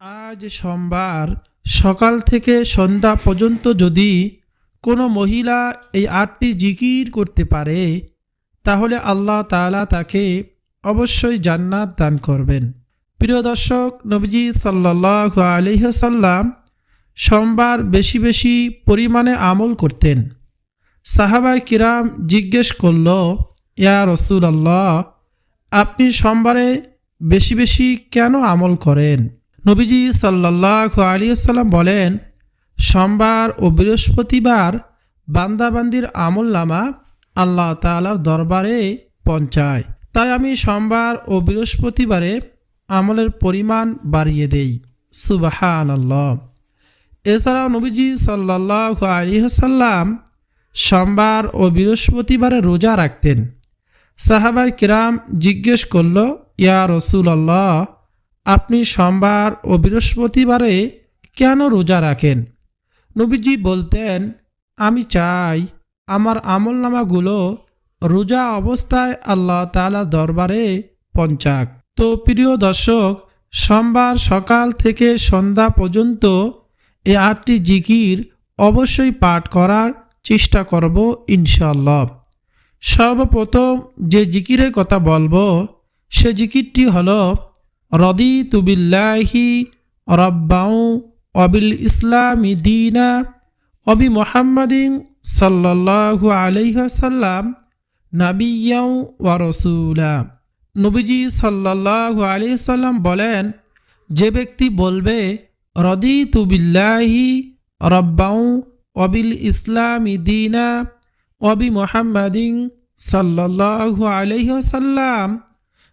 আজ সোমবার সকাল থেকে সন্ধ্যা পর্যন্ত যদি কোনো মহিলা এই আটটি জিকির করতে পারে, তাহলে আল্লাহ তাআলা তাকে অবশ্যই জান্নাত দান করবেন। প্রিয় দর্শক, নবীজি সাল্লাহ আলহ্লাম সোমবার বেশি বেশি পরিমাণে আমল করতেন। সাহাবাই কিরাম জিজ্ঞেস করল, ইয়া রসুল আল্লাহ আপনি সোমবারে বেশি বেশি কেন আমল করেন? নবীজি সাল্লাহ আলিয়াল্লাম বলেন, সোমবার ও বৃহস্পতিবার বান্দাবান্দির আমল নামা আল্লাহ তালার দরবারে পৌঁছায়। তাই আমি সোমবার ও বৃহস্পতিবারে আমলের পরিমাণ বাড়িয়ে দেই। সুবাহান আল্লাহ এছাড়াও নবীজি সাল্লাহ আলিহাসাল্লাম সোমবার ও বৃহস্পতিবারে রোজা রাখতেন। সাহাবাই কিরাম জিজ্ঞেস করল, ইয়া রসুল আল্লাহ আপনি সোমবার ও বৃহস্পতিবারে কেন রোজা রাখেন? নবীজি বলতেন, আমি চাই আমার আমলনামাগুলো রোজা অবস্থায় আল্লাহ তালা দরবারে পঞ্চাক তো প্রিয় দর্শক, সোমবার সকাল থেকে সন্ধ্যা পর্যন্ত এই আটটি জিকির অবশ্যই পাঠ করার চেষ্টা করব ইনশাল্লাহ সর্বপ্রথম যে জিকিরের কথা বলব, সে জিকিরটি হল রদি তুবিল্লাহি রব্বাউ অবিল ইসলামি দিনা অবি মোহাম্মদিন সাল্লাহু আলহ্লাম নাবিয়াউ ওয়া রসুলা। নবীজি সাল্লাহু আলহিসাল্লাম বলেন, যে ব্যক্তি বলবে রদি তুবিল্লাহি রব্বাউ অবিল ইসলামি দিনা অবি মোহাম্মদিন সাল্লাহু আলহ্লাম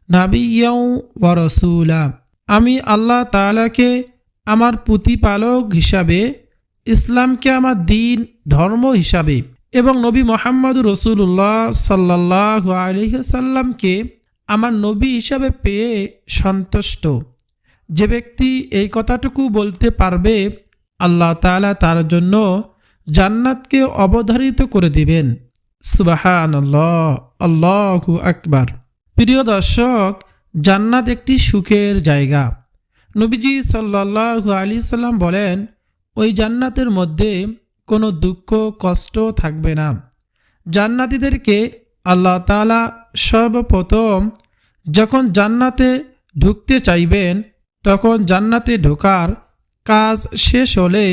নাবিয়াউ ওয়া রসুলা। আমি আল্লাহ তালাকে আমার প্রতিপালক হিসাবে, ইসলামকে আমার দিন, ধর্ম হিসাবে এবং নবী মোহাম্মদ রসুল্লাহ সাল্লাহ আলহ্লামকে আমার নবী হিসাবে পেয়ে সন্তুষ্ট। যে ব্যক্তি এই কথাটুকু বলতে পারবে, আল্লাহ তালা তার জন্য জান্নাতকে অবধারিত করে দিবেন। সুবাহান আল্লাহ আল্লাহু আকবার। প্রিয় দর্শক, জান্নাত একটি সুখের জায়গা। নবীজি সাল্লাহু আলি সাল্লাম বলেন, ওই জান্নাতের মধ্যে কোনো দুঃখ, কষ্ট থাকবে না। জান্নাতিদেরকে আল্লাহ তালা সর্বপ্রথম যখন জান্নাতে ঢুকতে চাইবেন, তখন জান্নাতে ঢোকার কাজ শেষ হলে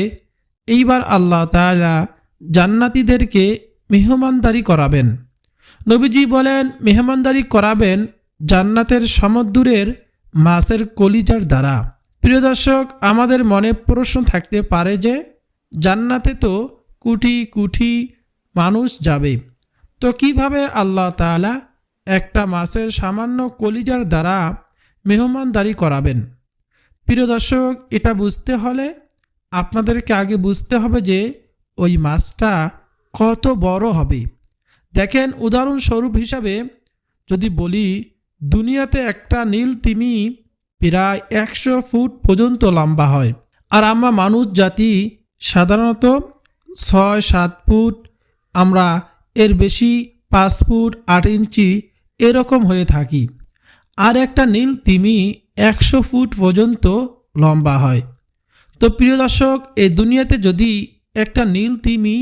এইবার আল্লাহ তালা জান্নাতিদেরকে মেহমানদারি করাবেন। নবীজি বলেন, মেহমানদারি করাবেন জান্নাতের সমুদ্রের মাছের কলিজার দ্বারা। প্রিয় দর্শক, আমাদের মনে প্রশ্ন থাকতে পারে যে, জান্নাতে তো কুঠি কুঠি মানুষ যাবে। তো কীভাবে আল্লাহ তালা একটা মাছের সামান্য কলিজার দ্বারা মেহমানদারি করাবেন? প্রিয় দর্শক, এটা বুঝতে হলে আপনাদেরকে আগে বুঝতে হবে যে, ওই মাছটা কত বড় হবে। দেখেন, উদাহরণস্বরূপ হিসাবে যদি বলি, দুনিয়াতে একটা নীল তিমি প্রায় একশো ফুট পর্যন্ত লম্বা হয়। আর আমরা মানুষ জাতি সাধারণত ছয়, সাত ফুট, আমরা এর বেশি পাঁচ ফুট, আট ইঞ্চি এরকম হয়ে থাকি। আর একটা নীল তিমি একশো ফুট পর্যন্ত লম্বা হয়। তো প্রিয় দর্শক, এই দুনিয়াতে যদি একটা নীল তিমি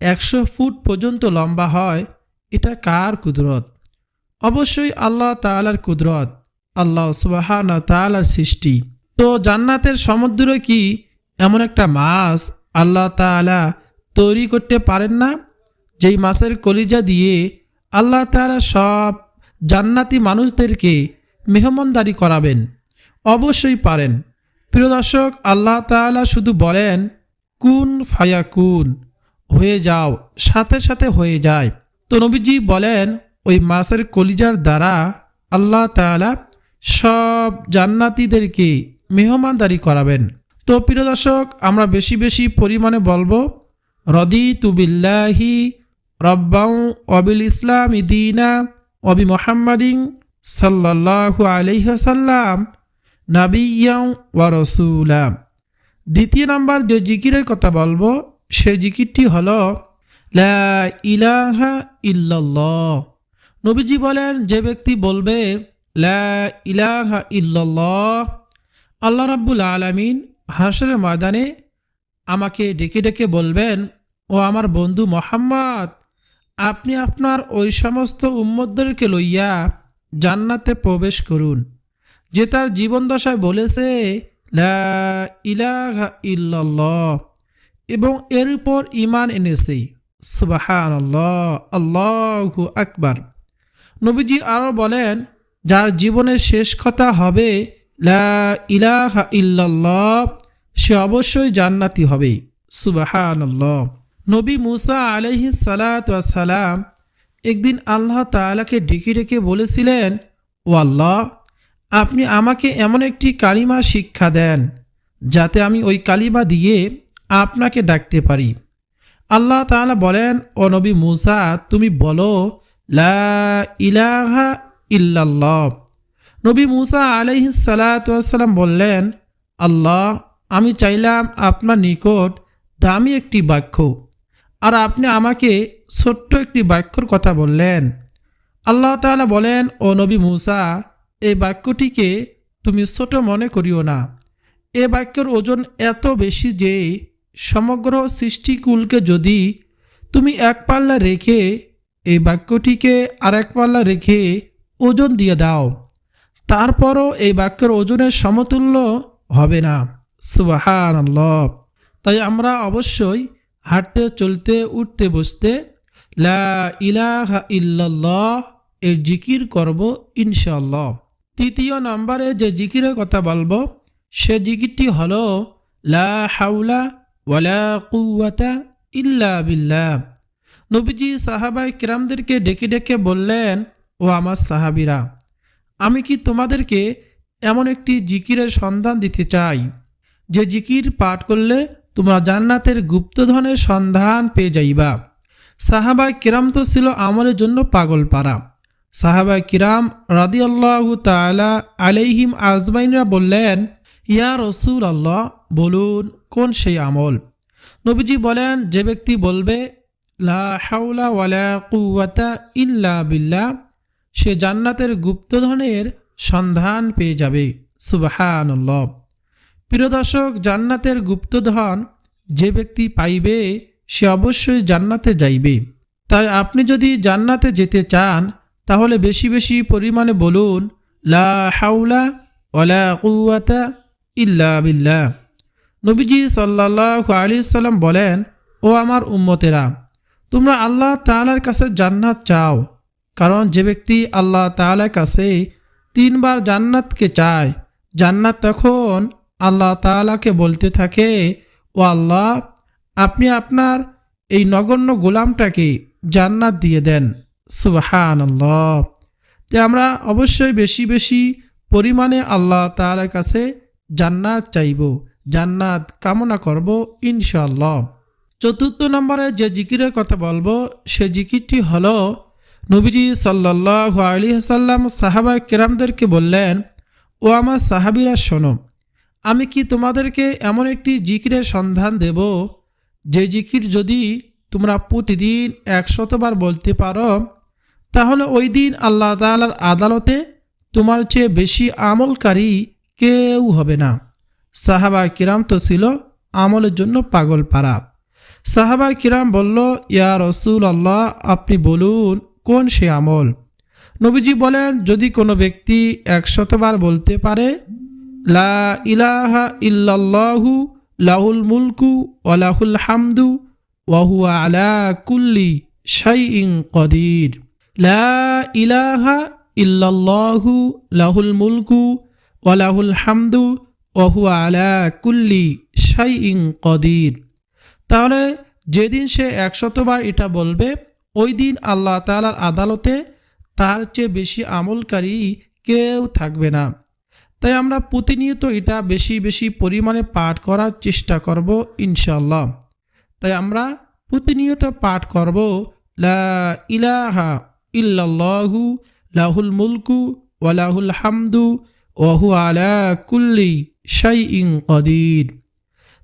একশো ফুট পর্যন্ত লম্বা হয়, এটা কার কুদরত? অবশ্যই আল্লাহ তালার কুদরত, আল্লাহ সুবাহান তালার সৃষ্টি। তো জান্নাতের সমুদ্র কি এমন একটা মাছ আল্লাহ তালা তৈরি করতে পারেন না? যেই মাছের কলিজা দিয়ে আল্লাহ তালা সব জান্নাতি মানুষদেরকে মেহমানদারি করাবেন। অবশ্যই পারেন। প্রিয় দর্শক, আল্লাহ তালা শুধু বলেন, কুন ফায়া কুন হয়ে যাও, সাথে সাথে হয়ে যায়। তো নবীজি বলেন, ওই মাছের কলিজার দ্বারা আল্লাহ তালা সব জান্নাতিদেরকে মেহমানদারি করাবেন। তো প্রিয় দর্শক, আমরা বেশি বেশি পরিমাণে বলব রদি তুবিল্লাহি রব্বাউ অবিল ইসলাম ইদিনা অবি মোহাম্মদিন সাল্লাহু আলহ্লাম নাবিয়াউ ওয়া রসুলা। দ্বিতীয় নাম্বার যে জিকিরের কথা বলব সে জিকিরটি হল ইলাহা ইল্লাল্লাহ। নবীজি বলেন, যে ব্যক্তি বলবে ইলাহা ইল্লাল্লাহ, আল্লাহ রাব্বুল আলামিন হাসরের ময়দানে আমাকে ডেকে ডেকে বলবেন, ও আমার বন্ধু মোহাম্মদ, আপনি আপনার ওই সমস্ত উম্মতদেরকে লইয়া জান্নাতে প্রবেশ করুন। যে তার জীবন দশায় বলেছে ইলাহা ইল্লাল্লাহ এবং এর উপর ইমান এনেছে। সুবাহান আল্লাহ আল্লাহু আকবার। নবীজি আরও বলেন, যার জীবনের শেষ কথা হবে ইলাহা ইল্লাল্লাহ, সে অবশ্যই জান্নাতি হবে। সুবাহান আল্লাহ নবী মুসা আলহি সালাম একদিন আল্লাহ তাআলাকে ডেকে ডেকে বলেছিলেন, ও আল্লাহ, আপনি আমাকে এমন একটি কালিমা শিক্ষা দেন, যাতে আমি ওই কালিমা দিয়ে আপনাকে ডাকতে পারি। আল্লাহ তাআলা বলেন, ও নবী মুসা, তুমি বলো, লা ইলাহা ইল্লাল্লাহ। নবী মুসা আলহি সালাম বললেন, আল্লাহ, আমি চাইলাম আপনার নিকট দামি একটি বাক্য, আর আপনি আমাকে ছোট্ট একটি বাক্যর কথা বললেন। আল্লাহ তাআলা বলেন, ও নবী মুসা, এই বাক্যটিকে তুমি ছোট মনে করিও না। এ বাক্যের ওজন এত বেশি যে সমগ্র সৃষ্টিকুলকে যদি তুমি এক পাল্লা রেখে এই বাক্যটিকে আর এক পাল্লা রেখে ওজন দিয়ে দাও, তারপরও এই বাক্যের ওজনের সমতুল্য হবে না। সুবাহান তাই আমরা অবশ্যই হাঁটতে, চলতে, উঠতে, বসতে লা ইলাহা ইল্লাল্লাহ এর জিকির করব ইনশাল্লাহ তৃতীয় নম্বরে যে জিকিরের কথা বলব, সে জিকিরটি হলো লা হাউলা ইল্লা বিল্লাহ। নবীজি সাহাবাই কিরামদেরকে ডেকে ডেকে বললেন, ও আমার সাহাবিরা, আমি কি তোমাদেরকে এমন একটি জিকিরের সন্ধান দিতে চাই? যে জিকির পাঠ করলে তোমরা জান্নাতের গুপ্তধনের সন্ধান পেয়ে যাইবা। সাহাবাই কিরাম তো ছিল আমলের জন্য পাগল পারা সাহাবাই কিরাম রাদিয়াল্লাহু তালা আলাইহিম আজমাইনরা বললেন, ইয়া রসুল আল্লাহ বলুন, কোন সেই আমল? নবীজি বলেন, যে ব্যক্তি বলবে, লা ইল্লা বিল্লাহ, সে জান্নাতের গুপ্তধনের সন্ধান পেয়ে যাবে। সুবহানাল্লাহ। প্রিয় দর্শক, জান্নাতের গুপ্তধন যে ব্যক্তি পাইবে, সে অবশ্যই জান্নাতে যাইবে। তাই আপনি যদি জান্নাতে যেতে চান, তাহলে বেশি বেশি পরিমাণে বলুন, লা হাউলা ওয়ালা কুওয়াতা ইল্লা বিল্লাহ। নবীজি সাল্লাহ আলি সাল্লাম বলেন, ও আমার উম্মতেরা, তোমরা আল্লাহ তাআলার কাছে জান্নাত চাও। কারণ যে ব্যক্তি আল্লাহ তাআলার কাছে তিনবার জান্নাতকে চায়, জান্নাত তখন আল্লাহ তাআলাকে বলতে থাকে, ও আল্লাহ, আপনি আপনার এই নগণ্য গোলামটাকে জান্নাত দিয়ে দেন। সুবাহান আল্লাহ তো আমরা অবশ্যই বেশি বেশি পরিমাণে আল্লাহ তাআলার কাছে জান্নাত চাইব। জান্নাত কামনা করব ইনশাল্লাহ চতুর্থ নম্বরে যে জিকিরের কথা বলব, সে জিকিরটি হলো, নবীজি সাল্লাহ আলী সাল্লাম সাহাবা কেরামদেরকে বললেন, ও আমার সাহাবিরা, শোনো, আমি কি তোমাদেরকে এমন একটি জিকিরের সন্ধান দেব? যে জিকির যদি তোমরা প্রতিদিন একশতবার বলতে পারো, তাহলে ওই দিন আল্লাহ তালার আদালতে তোমার চেয়ে বেশি আমলকারী কেউ হবে না। সাহাবা কিরাম তো ছিল আমলের জন্য পাগল পারা সাহাবা কিরাম বলল, ইয়া রসুল আল্লাহ আপনি বলুন, কোন সে আমল? নবীজি বলেন, যদি কোনো ব্যক্তি একশতবার বলতে পারে, লা ইলাহা ইল্লাল্লাহু, লাহুল মুলকু ওয়ালাহুল হামদু ওয়াহুয়া আলা কুল্লি শাইইন কদির। লা ইলাহা ইল্লাল্লাহু, লাহুল মুলকু ওয়ালাহুল হামদু ওহুয়া আলা কুল্লি শাইইন কদির। তাহলে যেদিন সে একশতবার এটা বলবে, ওই দিন আল্লাহ তালার আদালতে তার চেয়ে বেশি আমলকারী কেউ থাকবে না। তাই আমরা প্রতিনিয়ত এটা বেশি বেশি পরিমাণে পাঠ করার চেষ্টা করব ইনশাল্লাহ তাই আমরা প্রতিনিয়ত পাঠ করব, লা ইলাহা ইল্লাল্লাহু লাহুল মুলকু ওয়ালাহুল হামদু ওহু আলা কুল্লি শাই ইং কদির।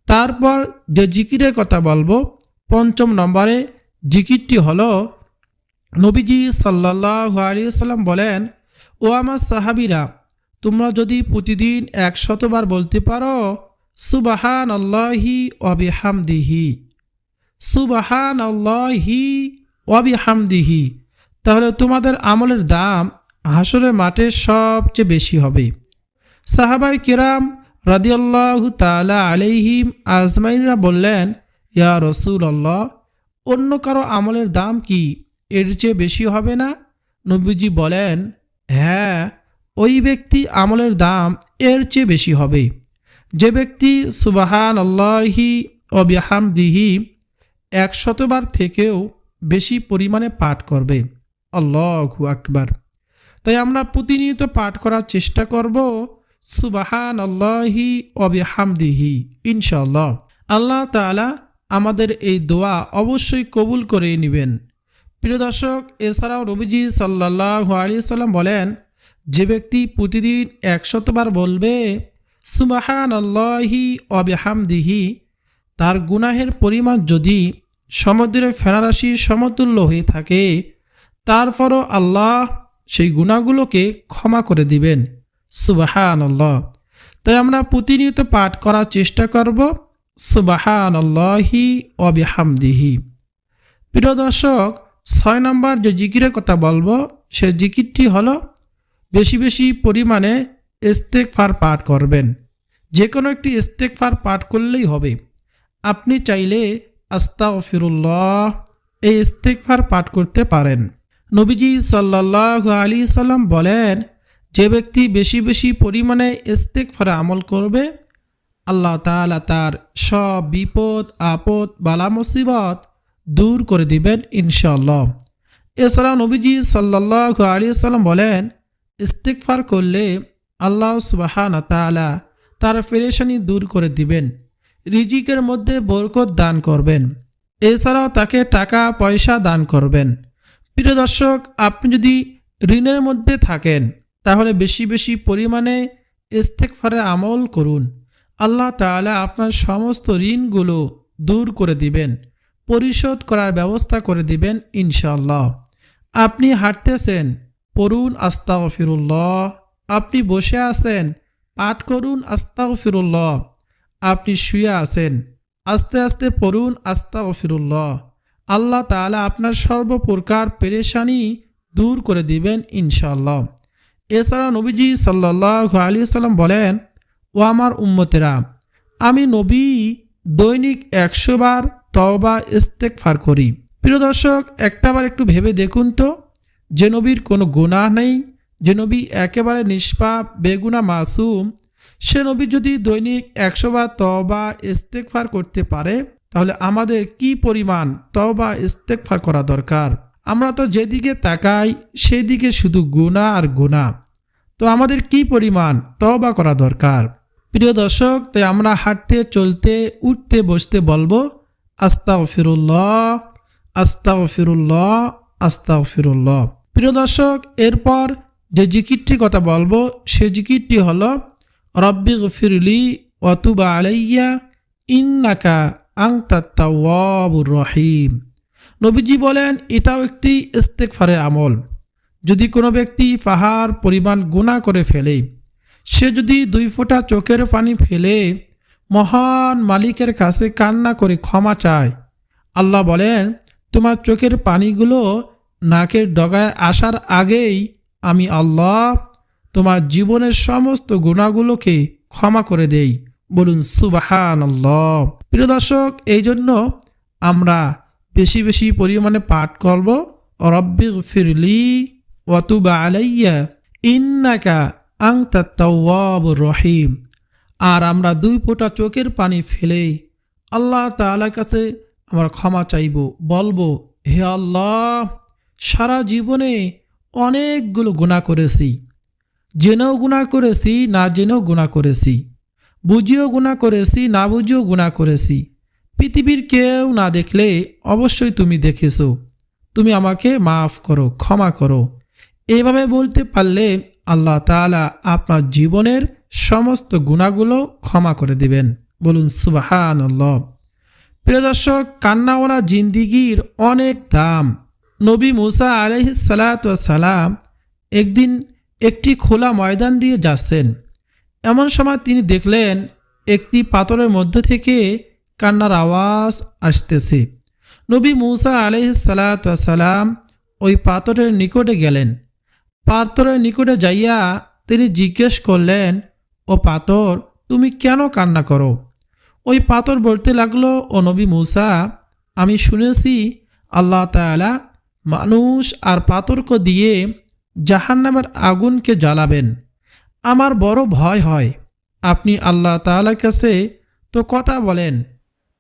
তারপর যে জিকিরের কথা বলব, পঞ্চম নম্বরে জিকিরটি হলো, নবীজি সাল্লাহ আলী সাল্লাম বলেন, ও আমার সাহাবিরা, তোমরা যদি প্রতিদিন একশতবার বলতে পারো সুবাহান আল্লাহি অবিহামদিহি সুবাহান আল্লাহি অবিহামদিহি তাহলে তোমাদের আমলের দাম হাসরের মাঠে সবচেয়ে বেশি হবে। সাহাবাই কিরাম রাদিয়াল্লাহু তালা আলাইহিম আজমাইনরা বললেন, ইয়া রসুল আল্লাহ অন্য কারও আমলের দাম কি এর চেয়ে বেশি হবে না? নবীজি বলেন হ্যাঁ ওই ব্যক্তি আমলের দাম এর চেয়ে বেশি হবে। যে ব্যক্তি সুবাহান আল্লাহি অবিহামদিহি একশতবার থেকেও বেশি পরিমাণে পাঠ করবে। আল্লাহু আকবার। তাই আমরা প্রতিনিয়ত পাঠ করার চেষ্টা করব। সুবাহান আল্লাহি অবিহামদিহি ইনশাল্লাহ আল্লাহ তালা আমাদের এই দোয়া অবশ্যই কবুল করে নেবেন। প্রিয় দর্শক, এছাড়াও রবিজি সাল্লাহ আলী সাল্লাম বলেন, যে ব্যক্তি প্রতিদিন একশতবার বলবে সুবাহান আল্লাহি অবিহামদিহি তার গুনাহের পরিমাণ যদি সমুদ্রের ফেনারাশির সমতুল্য হয়ে থাকে, তারপরও আল্লাহ সেই গুণাগুলোকে ক্ষমা করে দিবেন। সুবাহান তাই আমরা প্রতিনিয়ত পাঠ করার চেষ্টা করব সুবাহান আল্লাহি অবিহামদিহি প্রিয় দর্শক, ছয় নম্বর যে জিকিরের কথা বলব, সে জিকিরটি হলো, বেশি বেশি পরিমাণে ইস্তেকফার পাঠ করবেন। যে কোনো একটি ইস্তেকফার পাঠ করলেই হবে। আপনি চাইলে আস্তাগফিরুল্লাহ এই ইস্তেকফার পাঠ করতে পারেন। নবীজি সাল্লাহ আলী সাল্লাম বলেন যে ব্যক্তি বেশি বেশি পরিমাণে ইস্তেকফারে আমল করবে, আল্লাহ তাআলা তার সব বিপদ, আপদ, বালা, মুসিবত দূর করে দিবেন ইনশাল্লাহ এছাড়া নবীজি সাল্লাহ আলী সাল্লাম বলেন ইস্তেকফার করলে আল্লাহ সুবাহান তালা তার ফেরেশানি দূর করে দিবেন, রিজিকের মধ্যে বরকত দান করবেন। এছাড়াও তাকে টাকা, পয়সা দান করবেন। প্রিয় দর্শক, আপনি যদি ঋণের মধ্যে থাকেন তাহলে বেশি বেশি পরিমাণে ইস্তেকফারে আমল করুন। আল্লাহ তাআলা আপনার সমস্ত ঋণগুলো দূর করে দিবেন, পরিশোধ করার ব্যবস্থা করে দিবেন ইনশাল্লাহ আপনি হাঁটতেছেন, পড়ুন আস্তাও ফিরুল্লাহ আপনি বসে আছেন, পাঠ করুন আস্তাও ফিরুল্লাহ আপনি শুয়ে আছেন, আস্তে আস্তে পড়ুন আস্তাও ফিরুল্লাহ আল্লাহ তাআলা আপনার সর্বপ্রকার পেরেশানি দূর করে দিবেন ইনশাল্লাহ এছাড়া নবীজি সাল্লাহ আলী সাল্লাম বলেন, ও আমার উম্মতেরা, আমি নবী দৈনিক একশো বার তওবা ইস্তেকফার করি। প্রিয় দর্শক একটাবার একটু ভেবে দেখুন তো, যে নবীর কোনো গুনাহ নেই, যে নবী একেবারে নিষ্পাপ, বেগুনা মাসুম, সে নবী যদি দৈনিক একশো বার তওবা ইস্তেকফার করতে পারে, তাহলে আমাদের কি পরিমাণ তওবা ইস্তেকফার করা দরকার? আমরা তো যেদিকে তাকাই, সেদিকে শুধু গুণা আর গুণা তো আমাদের কি পরিমাণ তওবা করা দরকার? প্রিয় দর্শক তাই আমরা হাঁটতে, চলতে, উঠতে, বসতে বলব আস্তাও ফিরুল্লাহ আস্তাও ফিরুল্লাহ আস্তাও ফিরুল্লাহ প্রিয় দর্শক, এরপর যে জিকিরটি কথা বলব, সে জিকিরটি হলো, রব্বি ফিরলি অতুবা আলাইয়া, ইন্নাকা আংতাত্তাওয়াবুর রহিম। নবীজি বলেন, এটাও একটি ইস্তেকফারের আমল। যদি কোনো ব্যক্তি পাহাড়, পরিমাণ গুণা করে ফেলে, সে যদি দুই ফোঁটা চোখের পানি ফেলে, মহান মালিকের কাছে কান্না করে ক্ষমা চায়, আল্লাহ বলেন, তোমার চোখের পানিগুলো নাকের ডগায় আসার আগেই আমি আল্লাহ তোমার জীবনের সমস্ত গুণাগুলোকে ক্ষমা করে দেই। বলুন সুবাহান আল্লাহ প্রিয় দর্শক এই জন্য আমরা বেশি বেশি পরিমাণে পাঠ করব, রব্বি ফিরলি ওয়াতুবা আলাইয়া, ইন্নাকা আংতা তাওয়াবুর রহিম। আর আমরা দুই ফোঁটা চোখের পানি ফেলে আল্লাহ তাআলার কাছে আমরা ক্ষমা চাইব, বলব, হে আল্লাহ, সারা জীবনে অনেকগুলো গুণা করেছি। জেনেও গুণা করেছি, না জেনেও গুণা করেছি। বুঝিও গুণা করেছি, না বুঝিও গুণা করেছি। পৃথিবীর কেউ না দেখলে অবশ্যই তুমি দেখেছ। তুমি আমাকে মাফ করো, ক্ষমা করো। এভাবে বলতে পারলে আল্লাহ তাআলা আপনার জীবনের সমস্ত গুণাগুলো ক্ষমা করে দিবেন। বলুন সুবাহান প্রিয় দর্শক, কান্নাওয়ালা জিন্দিগির অনেক দাম। নবী মুসা আলহিসালাম একদিন একটি খোলা ময়দান দিয়ে যাচ্ছেন। এমন সময় তিনি দেখলেন একটি পাথরের মধ্য থেকে কান্নার আওয়াজ আসতেছে। নবী মুসা আলহিসাল্লাম ওই পাথরের নিকটে গেলেন। পাথরের নিকটে যাইয়া তিনি জিজ্ঞেস করলেন, ও পাথর, তুমি কেন কান্না করো? ওই পাথর বলতে লাগল, ও নবী মুসা, আমি শুনেছি আল্লাহ তাআলা মানুষ আর পাথরকে দিয়ে জাহান্নামের আগুনকে জ্বালাবেন। আমার বড় ভয় হয়। আপনি আল্লাহ তাআলার কাছে তো কথা বলেন।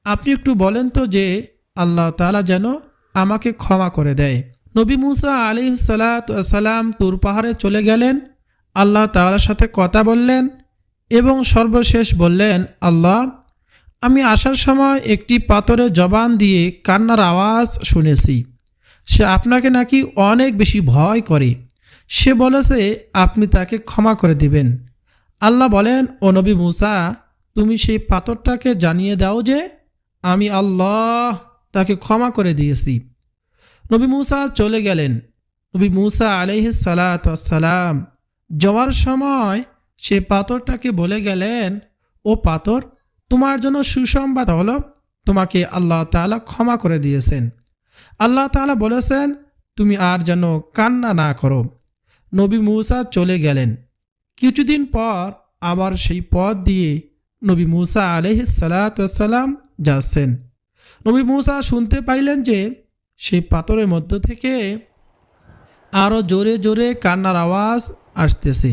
আপনি একটু বলেন তো যে আল্লাহ তাআলা যেন আমাকে ক্ষমা করে দেয়। নবী মুসা আলি সালাম তুর পাহাড়ে চলে গেলেন। আল্লাহ তাআলার সাথে কথা বললেন এবং সর্বশেষ বললেন, আল্লাহ, আমি আসার সময় একটি পাথরের জবান দিয়ে কান্নার আওয়াজ শুনেছি। সে আপনাকে নাকি অনেক বেশি ভয় করে। সে বলেছে, আপনি তাকে ক্ষমা করে দিবেন। আল্লাহ বলেন, ও নবী মুসা, তুমি সেই পাথরটাকে জানিয়ে দাও যে, আমি আল্লাহ তাকে ক্ষমা করে দিয়েছি। নবী মুসা চলে গেলেন। নবী মুসা আলহিসালাম যাওয়ার সময় সে পাথরটাকে বলে গেলেন, ও পাথর, তোমার জন্য সুসংবাদ হলো, তোমাকে আল্লাহ তাআলা ক্ষমা করে দিয়েছেন। আল্লাহ তাআলা বলেছেন, তুমি আর যেন কান্না না করো। নবী মুসা চলে গেলেন। কিছুদিন পর আবার সেই পথ দিয়ে নবী মুসা আলহিসাল্লাম যাচ্ছেন। নবী মুসা শুনতে পাইলেন যে সেই পাথরের মধ্য থেকে আরও জোরে জোরে কান্নার আওয়াজ আসতেছে।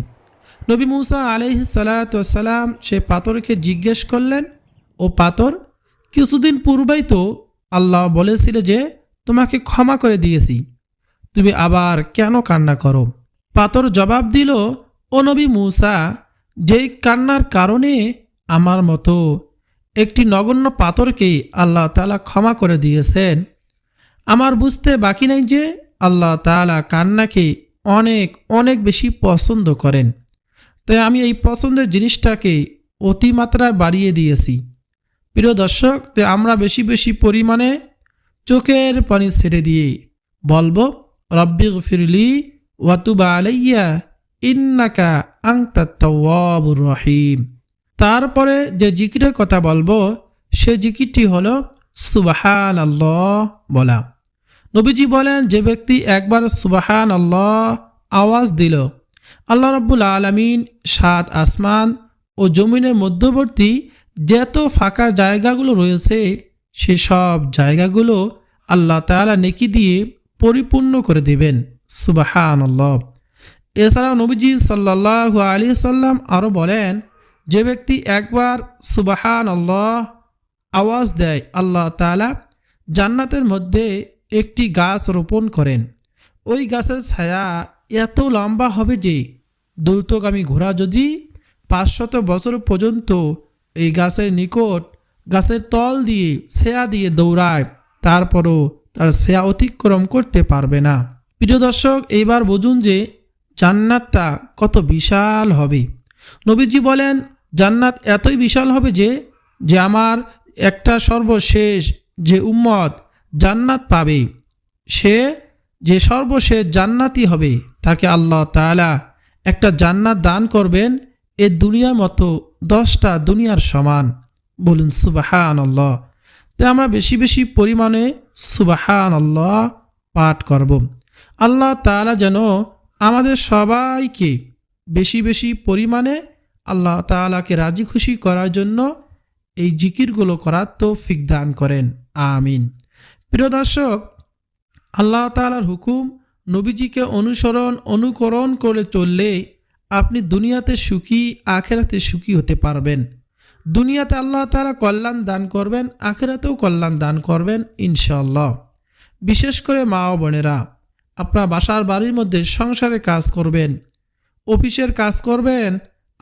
নবী মুসা আলহিসাল্লাম সে পাথরকে জিজ্ঞেস করলেন, ও পাথর, কিছুদিন পূর্বেই তো আল্লাহ বলেছিল যে তোমাকে ক্ষমা করে দিয়েছি। তুমি আবার কেন কান্না করো? পাথর জবাব দিল, ও নবী মূসা, যেই কান্নার কারণে আমার মতো একটি নগণ্য পাথরকে আল্লাহ তালা ক্ষমা করে দিয়েছেন আমার বুঝতে বাকি নাই যে আল্লাহ তালা কান্নাকে অনেক অনেক বেশি পছন্দ করেন। তাই আমি এই পছন্দের জিনিসটাকে অতিমাত্রায় বাড়িয়ে দিয়েছি। প্রিয় দর্শক তো আমরা বেশি বেশি পরিমাণে চোখের পানি ছেড়ে দিয়ে বলব রব্বি ফিরলি ওয়াতুবা আলাইয়া, ইন্নাকা আংতাত্তাওয়াবুর রহিম। তারপরে যে জিকিরের কথা বলব, সে জিকিরটি হলো সুবাহান আল্লাহ বলা। নবীজি বলেন, যে ব্যক্তি একবার সুবাহান আল্লাহ আওয়াজ দিল, আল্লাহ রব্বুল আলমিন সাত আসমান ও জমিনের মধ্যবর্তী যত ফাঁকা জায়গাগুলো রয়েছে সেসব জায়গাগুলো আল্লাহ তালা নেকি দিয়ে পরিপূর্ণ করে দেবেন। সুবাহান আল্লাহ এছাড়াও নবীজি সাল্লাহ আলী সাল্লাম আরও বলেন, যে ব্যক্তি একবার সুবাহান আল্লাহ আওয়াজ দেয়, আল্লাহ তালা জান্নাতের মধ্যে একটি গাছ রোপণ করেন। ওই গাছের ছায়া এত লম্বা হবে যে দ্রুতগামী ঘোড়া যদি পাঁচশত বছর পর্যন্ত এই গাছের নিকট গাছের তল দিয়ে ছায়া দিয়ে দৌড়ায়, তারপরও তার ছায়া অতিক্রম করতে পারবে না। প্রিয় দর্শক, এইবার বুঝুন যে জান্নাতটা কত বিশাল হবে। নবীজি বলেন, জান্নাত এতই বিশাল হবে যে যে আমার একটা সর্বশেষ যে উম্মত জান্নাত পাবে। সে, যে সর্বশেষ জান্নাতি হবে, তাকে আল্লাহ তাআলা একটা জান্নাত দান করবেন এ দুনিয়ার মতো দশটা দুনিয়ার সমান। বলুন সুবাহান আল্লাহ তো আমরা বেশি বেশি পরিমাণে সুবাহান আল্লাহ পাঠ করব। আল্লাহ তাআলা যেন আমাদের সবাইকে বেশি বেশি পরিমাণে আল্লাহ তাআলাকে রাজি খুশি করার জন্য এই জিকিরগুলো করার তৌফিক দান করেন। আমিন। প্রিয় দর্শক, আল্লাহ তাআলার হুকুম নবীজিকে অনুসরণ, অনুকরণ করে চললে আপনি দুনিয়াতে সুখী, আখেরাতে সুখী হতে পারবেন। দুনিয়াতে আল্লাহ তালা কল্যাণ দান করবেন, আখেরাতেও কল্যাণ দান করবেন ইনশাল্লাহ বিশেষ করে মা ও বোনেরা, আপনার বাসার বাড়ির মধ্যে সংসারে কাজ করবেন, অফিসের কাজ করবেন,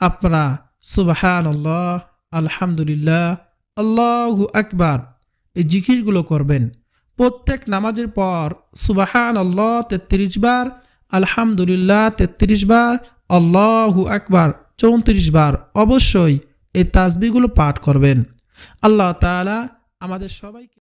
আপনারা সুবাহান আল্লাহ আলহামদুলিল্লাহ, আল্লাহু আকবার, এই জিকিরগুলো করবেন। প্রত্যেক নামাজের পর সুবাহান আল্লাহ তেত্রিশ বার, আলহামদুলিল্লাহ তেত্রিশ বার, আল্লাহু আকবার চৌত্রিশ বার অবশ্যই এই তাজবিগুলো পাঠ করবেন। আল্লাহ তালা আমাদের সবাইকে